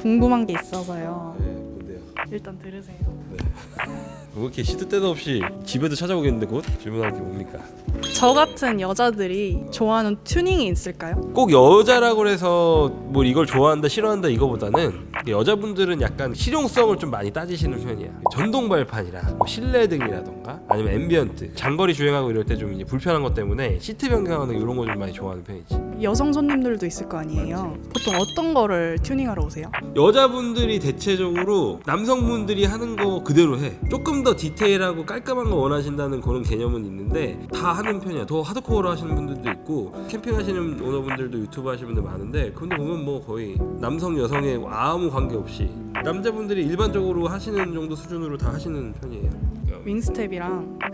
궁금한 게 있어서요. 네, 뭔데요? 일단 들으세요. 뭐 이렇게 시도 때도 없이 집에도 찾아오겠는데 곧 질문할 게 뭡니까? 저 같은 여자들이 좋아하는 튜닝이 있을까요? 꼭 여자라고 해서 뭐 이걸 좋아한다 싫어한다 이거보다는 여자분들은 약간 실용성을 좀 많이 따지시는 편이야 전동 발판이라 뭐 실내 등이라던가 아니면 앰비언트. 장거리 주행하고 이럴 때 좀 이제 불편한 것 때문에 시트 변경하는 이런 거 좀 많이 좋아하는 편이지. 여성 손님들도 있을 거 아니에요. 보통 어떤 거를 튜닝하러 오세요? 여자분들이 대체적으로 남성분들이 하는 거 그대로 해. 조금 더 디테일하고 깔끔한 거 원하신다는 그런 개념은 있는데 다 하는 편이야. 더 하드코어로 하시는 분들도 있고 캠핑하시는 오너분들도 유튜브 하시는 분들 많은데 근데 보면 뭐 거의 남성 여성에 아무 관계 없이 남자분들이 일반적으로 하시는 정도 수준으로 다 하시는 편이에요. 윙스텝이랑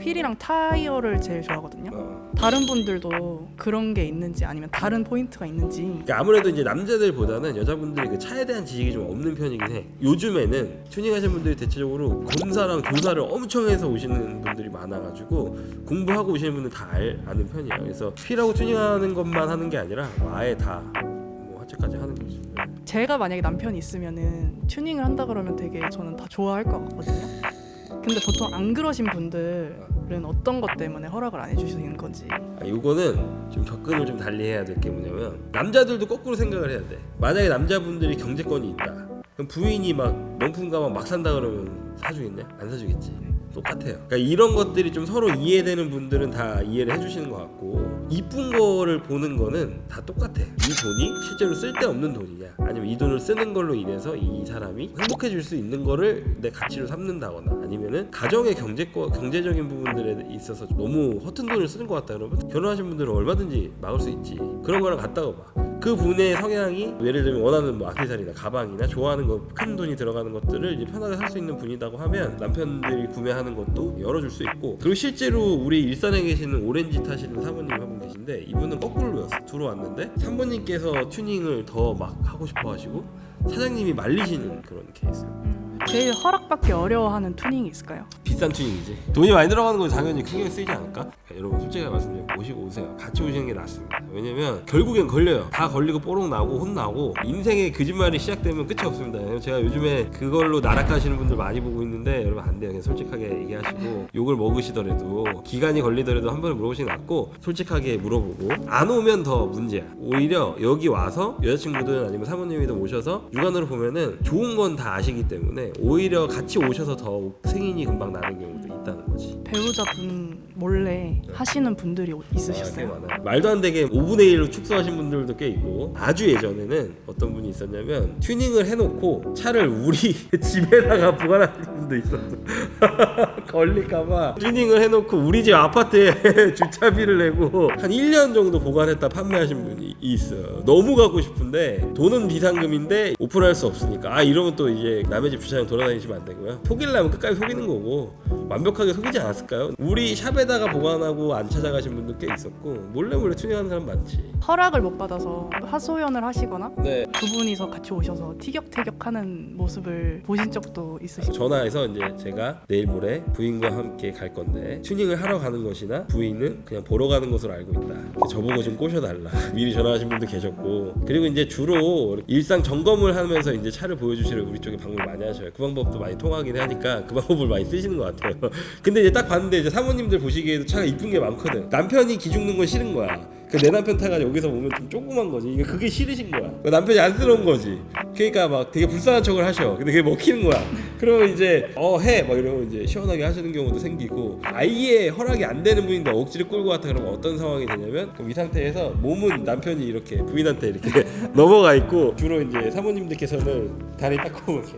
휠이랑 타이어를 제일 좋아하거든요. 어. 다른 분들도 그런 게 있는지 아니면 다른 포인트가 있는지 그러니까 아무래도 이제 남자들보다는 여자분들이 그 차에 대한 지식이 좀 없는 편이긴 해. 요즘에는 튜닝하시는 분들이 대체적으로 검사랑 교사를 엄청 해서 오시는 분들이 많아가지고 공부하고 오시는 분들 다 알, 아는 편이야. 그래서 휠하고 튜닝하는 것만 하는 게 아니라 아예 다뭐 하체까지 하는 거지. 제가 만약에 남편이 있으면은 튜닝을 한다 그러면 되게 저는 다 좋아할 것 같거든요. 근데 보통 안 그러신 분들은 어떤 것 때문에 허락을 안 해주시는 건지 아, 이거는 좀 접근을 좀 달리 해야 될 게 뭐냐면 남자들도 거꾸로 생각을 해야 돼. 만약에 남자분들이 경제권이 있다. 그럼 부인이 막 명품 가방 막 산다 그러면 사주겠냐? 안 사주겠지. 똑같아요. 그러니까 이런 것들이 좀 서로 이해되는 분들은 다 이해를 해주시는 것 같고 이쁜 거를 보는 거는 다 똑같아. 이 돈이 실제로 쓸데없는 돈이냐, 아니면 이 돈을 쓰는 걸로 인해서 이 사람이 행복해질 수 있는 거를 내 가치로 삼는다거나 아니면은 가정의 경제권, 경제적인 부분들에 있어서 너무 허튼 돈을 쓰는 것 같다 그러면 결혼하신 분들은 얼마든지 막을 수 있지. 그런 거랑 같다고 봐. 그 분의 성향이 예를 들면 원하는 뭐 악세사리나 가방이나 좋아하는 거 큰 돈이 들어가는 것들을 이제 편하게 살 수 있는 분이라고 하면 남편들이 구매하는 것도 열어줄 수 있고 그리고 실제로 우리 일산에 계시는 오렌지 타시는 사모님 한 분 계신데 이분은 거꾸로였어 들어왔는데. 사모님께서 튜닝을 더 막 하고 싶어 하시고 사장님이 말리시는 그런 케이스예요 제일 허락받기 어려워하는 튜닝이 있을까요? 비싼 튜닝이지. 돈이 많이 들어가는 건 당연히 신경 쓰이지 않을까? 그러니까 여러분 솔직하게 말씀드리면 모시고 오세요 같이 오시는 게 낫습니다. 왜냐면 결국엔 걸려요. 다 걸리고 뽀록 나고 혼나고 인생의 거짓말이 시작되면 끝이 없습니다. 제가 요즘에 그걸로 나락가시는 분들 많이 보고 있는데 여러분 안 돼요. 그냥 솔직하게 얘기하시고 욕을 먹으시더라도 기간이 걸리더라도 한 번에 물어보시는 게 낫고 솔직하게 물어보고 안 오면 더 문제야. 오히려 여기 와서 여자친구든 아니면 사모님이든 오셔서 육안으로 보면은 좋은 건 다 아시기 때문에 오히려 같이 오셔서 더 승인이 금방 나는 경우도 있다는 거지 배우자분 몰래 하시는 분들이 아, 있으셨어요? 꽤 많아요. 말도 안 되게 5분의 1로 축소하신 분들도 꽤 있고 아주 예전에는 어떤 분이 있었냐면 튜닝을 해놓고 차를 우리 집에다가 보관하는 분도 있었어 걸릴까봐 튜닝을 해놓고 우리 집 아파트에 주차비를 내고 한 1년 정도 보관했다 판매하신 분이 있어요. 너무 갖고 싶은데 돈은 비상금인데 오픈할 수 없으니까. 아 이러면 또 이제 남의 집 주차장 돌아다니시면 안 되고요. 속이려면 끝까지 속이는 거고 완벽하게 속이지 않았을까요? 우리 샵에다가 보관하고 안 찾아가신 분도 꽤 있었고 몰래 몰래 튜닝하는 사람 많지. 허락을 못 받아서 하소연을 하시거나 네. 두 분이서 같이 오셔서 티격태격하는 모습을 보신 적도 있으시고. 전화해서 이제 제가 내일 모레 부인과 함께 갈 건데 튜닝을 하러 가는 것이나 부인은 그냥 보러 가는 것으로 알고 있다. 저보고 좀 꼬셔달라. 미리 전화하신 분도 계셨고 그리고 이제 주로 일상 점검을 하면서 이제 차를 보여주시려 우리 쪽에 방법을 많이 하셔요. 그 방법도 많이 통하긴 하니까 그 방법을 많이 쓰시는 것 같아요. 근데 이제 딱 봤는데 이제 사모님들 보시기에도 차가 이쁜 게 많거든. 남편이 기죽는 건 싫은 거야. 그내 남편 타가지고 여기서 보면 좀 조그만 거지. 이게 그게 싫으신 거야. 그 남편이 안쓰러운 거지. 그러니까 막 되게 불쌍한 척을 하셔. 근데 그게 먹히는 거야. 그러면 이제 어 해 막 이러면 이제 시원하게 하시는 경우도 생기고 아예 허락이 안 되는 분인데 억지로 끌고 갔다 그러면 어떤 상황이 되냐면 그럼 이 상태에서 몸은 남편이 이렇게 부인한테 이렇게 넘어가 있고 주로 이제 사모님들께서는 다리 딱 꼽고 이렇게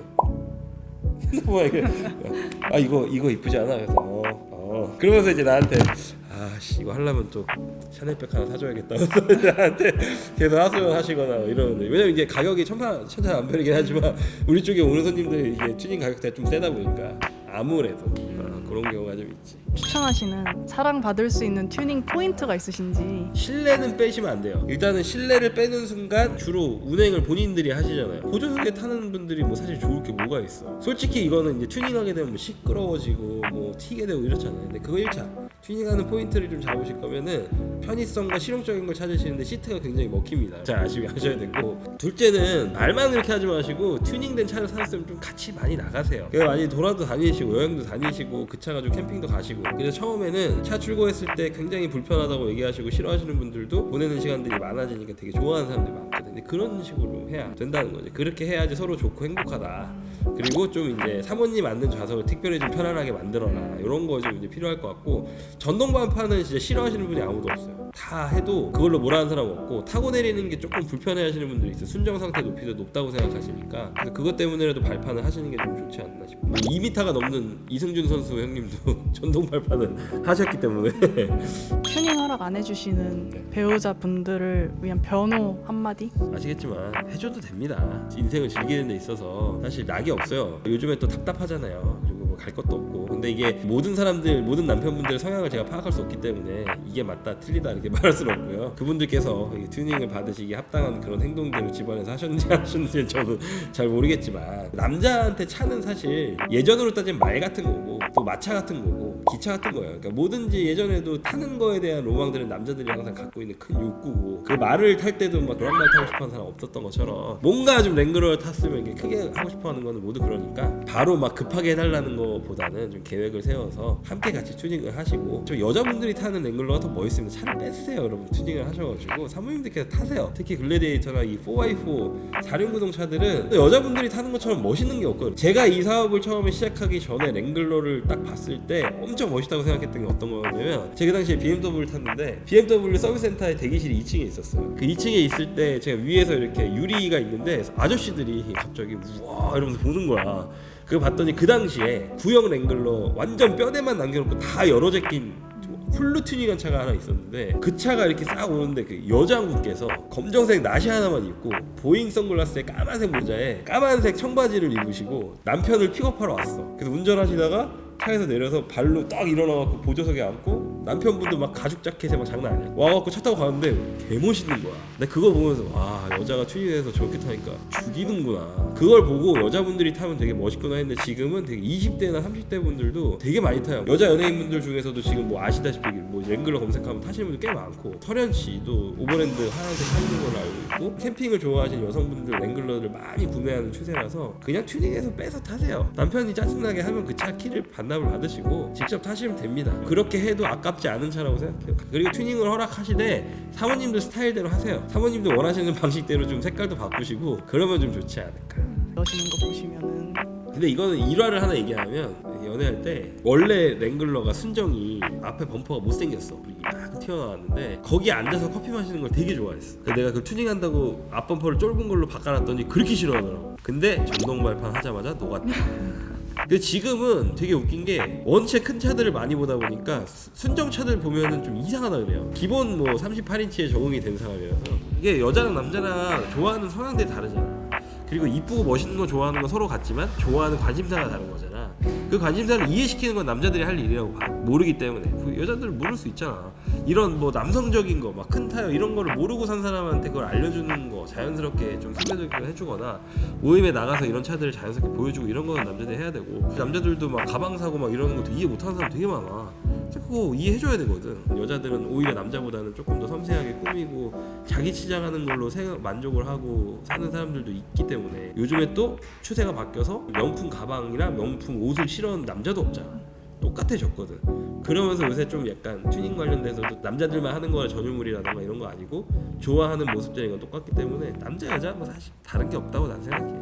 핸드폰 아 이거 이거 이쁘지 않아 그래서 어, 어. 그러면서 이제 나한테 아씨 이거 하려면 또 샤넬백 하나 사줘야겠다. 나한테 계속 하소연 하시거나 이러는데. 왜냐면 이게 가격이 천파 천차만별이긴 하지만 우리 쪽에 오는 손님들이 이게 튜닝 가격대가 좀 세다 보니까 아무래도 어, 그런 경우가 좀 있지 추천하시는 사랑받을 수 있는 튜닝 포인트가 있으신지 실내는 빼시면 안 돼요. 일단은 실내를 빼는 순간 주로 운행을 본인들이 하시잖아요. 보조석에 타는 분들이 뭐 사실 좋을 게 뭐가 있어. 솔직히 이거는 이제 튜닝하게 되면 뭐 시끄러워지고 뭐 튀게 되고 이렇잖아요. 근데 그거 1차. 튜닝하는 포인트를 좀 잡으실 거면은 편의성과 실용적인 걸 찾으시는데 시트가 굉장히 먹힙니다. 잘 아시게 하셔야 되고 둘째는 말만 그렇게 하지 마시고 튜닝된 차를 사셨으면 좀 같이 많이 나가세요. 많이 돌아도 다니시고 여행도 다니시고 그 차 가지고 캠핑도 가시고 그래서 처음에는 차 출고했을 때 굉장히 불편하다고 얘기하시고 싫어하시는 분들도 보내는 시간들이 많아지니까 되게 좋아하는 사람들이 많거든요. 근데 그런 식으로 해야 된다는 거죠. 그렇게 해야지 서로 좋고 행복하다. 그리고 좀 이제 사모님 앉는 좌석을 특별히 좀 편안하게 만들어라 이런 거 좀 이제 필요할 것 같고 전동 반판은 진짜 싫어하시는 분이 아무도 없어요. 다 해도 그걸로 뭐라는 사람 없고 타고 내리는 게 조금 불편해 하시는 분들이 있어요. 순정 상태 높이도 높다고 생각하시니까 그래서 그것 때문에라도 발판을 하시는 게 좀 좋지 않나 싶어요. 뭐 2m가 넘는 이승준 선수 형님도 전동 발판을 하셨기 때문에 튜닝 허락 안 해주시는 배우자 분들을 위한 변호 한마디? 아시겠지만 해줘도 됩니다. 인생을 즐기는 데 있어서 사실 낙이 없어요. 요즘에 또 답답하잖아요. 갈 것도 없고. 근데 이게 모든 사람들, 모든 남편분들의 성향을 제가 파악할 수 없기 때문에 이게 맞다, 틀리다 이렇게 말할 수는 없고요. 그분들께서 이 튜닝을 받으시기에 합당한 그런 행동들을 집안에서 하셨는지 안 하셨는지 저는 잘 모르겠지만 남자한테 차는 사실 예전으로 따지면 말 같은 거고 또 마차 같은 거고 기차 같은 거예요. 그러니까 뭐든지 예전에도 타는 거에 대한 로망들은 남자들이 항상 갖고 있는 큰 욕구고 그 말을 탈 때도 막 그런 말 타고 싶어하는 사람 없었던 것처럼 뭔가 좀 랭글러를 탔으면 이게 크게 하고 싶어하는 거는 모두 그러니까 바로 막 급하게 해달라는 거보다는 좀 계획을 세워서 함께 같이 튜닝을 하시고 좀 여자분들이 타는 랭글러가 더 멋있으면 차를 뺐으세요. 여러분 튜닝을 하셔가지고 사모님들께서 타세요. 특히 글래디에이터나 이 4x4 사륜구동 차들은 여자분들이 타는 것처럼 멋있는 게 없거든요. 제가 이 사업을 처음에 시작하기 전에 랭글러를 딱 봤을 때 엄청 멋있다고 생각했던 게 어떤 거냐면 제가 그 당시에 BMW를 탔는데 BMW 서비스 센터에 대기실이 2층에 있었어요. 그 2층에 있을 때 제가 위에서 이렇게 유리가 있는데 아저씨들이 갑자기 우와 이러면서 보는 거야. 그거 봤더니 그 당시에 구형 랭글러 완전 뼈대만 남겨놓고 다 열어 제낀 풀로 튜닝한 차가 하나 있었는데 그 차가 이렇게 싹 오는데 그 여장분께서 검정색 나시 하나만 입고 보잉 선글라스에 까만색 모자에 까만색 청바지를 입으시고 남편을 픽업하러 왔어. 그래서 운전하시다가 차에서 내려서 발로 딱 일어나갖고 보조석에 앉고 남편분도 막 가죽 자켓에 막 장난 아니야. 와갖고 차 타고 가는데 개 멋있는 거야. 근데 그거 보면서 와 여자가 튜닝해서 저렇게 타니까 죽이는구나. 그걸 보고 여자분들이 타면 되게 멋있구나 했는데 지금은 되게 20대나 30대 분들도 되게 많이 타요. 여자 연예인분들 중에서도 지금 뭐 아시다시피 뭐 랭글러 검색하면 타시는 분들 꽤 많고 설현 씨도 오버랜드 하얀색 타시는 걸로 알고 있고 캠핑을 좋아하시는 여성분들 랭글러를 많이 구매하는 추세라서 그냥 튜닝해서 빼서 타세요. 남편이 짜증나게 하면 그 차 키를 반납을 받으시고 직접 타시면 됩니다. 그렇게 해도 아깝 지 않은 차라고 생각해요. 그리고 튜닝을 허락하시되 사모님들 스타일대로 하세요. 사모님들 원하시는 방식대로 좀 색깔도 바꾸시고 그러면 좀 좋지 않을까. 러시는 거 보시면은. 근데 이거는 일화를 하나 얘기하면 연애할 때 원래 랭글러가 순정이 앞에 범퍼가 못생겼어. 딱 튀어나왔는데 거기 앉아서 커피 마시는 걸 되게 좋아했어. 그래서 내가 그 튜닝한다고 앞범퍼를 좁은 걸로 바꿔놨더니 그렇게 싫어하더라고. 근데 전동 발판 하자마자 녹았다 근데 지금은 되게 웃긴 게 원체 큰 차들을 많이 보다 보니까 수- 순정 차들 보면은 좀 이상하다 그래요. 기본 뭐 38인치에 적응이 된 사람이라서 이게 여자랑 남자랑 좋아하는 성향들이 다르잖아. 그리고 이쁘고 멋있는 거 좋아하는 건 서로 같지만 좋아하는 관심사가 다른 거잖아. 그 관심사를 이해시키는 건 남자들이 할 일이라고 봐. 모르기 때문에 그 여자들 모를 수 있잖아. 이런 뭐 남성적인 거, 막 큰 타요 이런 거를 모르고 산 사람한테 그걸 알려주는 거 자연스럽게 좀 선배들끼리 해주거나 모임에 나가서 이런 차들을 자연스럽게 보여주고 이런 거는 남자들이 해야 되고 남자들도 막 가방 사고 막 이러는 것도 이해 못하는 사람 되게 많아. 그거 이해해줘야 되거든. 여자들은 오히려 남자보다는 조금 더 섬세하게 꾸미고 자기 치장하는 걸로 생각 만족을 하고 사는 사람들도 있기 때문에 요즘에 또 추세가 바뀌어서 명품 가방이나 명품 옷을 실어는 남자도 없잖아. 똑같아졌거든. 그러면서 요새 좀 약간 튜닝 관련돼서도 남자들만 하는 거나 전유물이라던가 이런 거 아니고 좋아하는 모습들이 건 똑같기 때문에 남자 여자 뭐 사실 다른 게 없다고 난 생각해.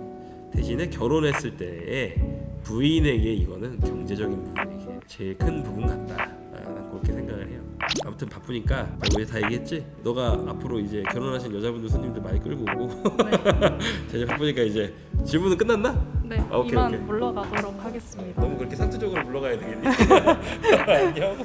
대신에 결혼했을 때에 부인에게 이거는 경제적인 부분이게 제일 큰 부분 같다. 그렇게 생각을 해요. 아무튼 바쁘니까 우리 다 얘기했지. 너가 앞으로 이제 결혼하신 여자분들 손님들 많이 끌고 오고. 자, 이제 바쁘니까 이제 질문은 끝났나? 네 아, 오케이, 이만 오케이. 물러가도록 하겠습니다. 너무 그렇게 상투적으로 물러가야 되겠니? 안녕.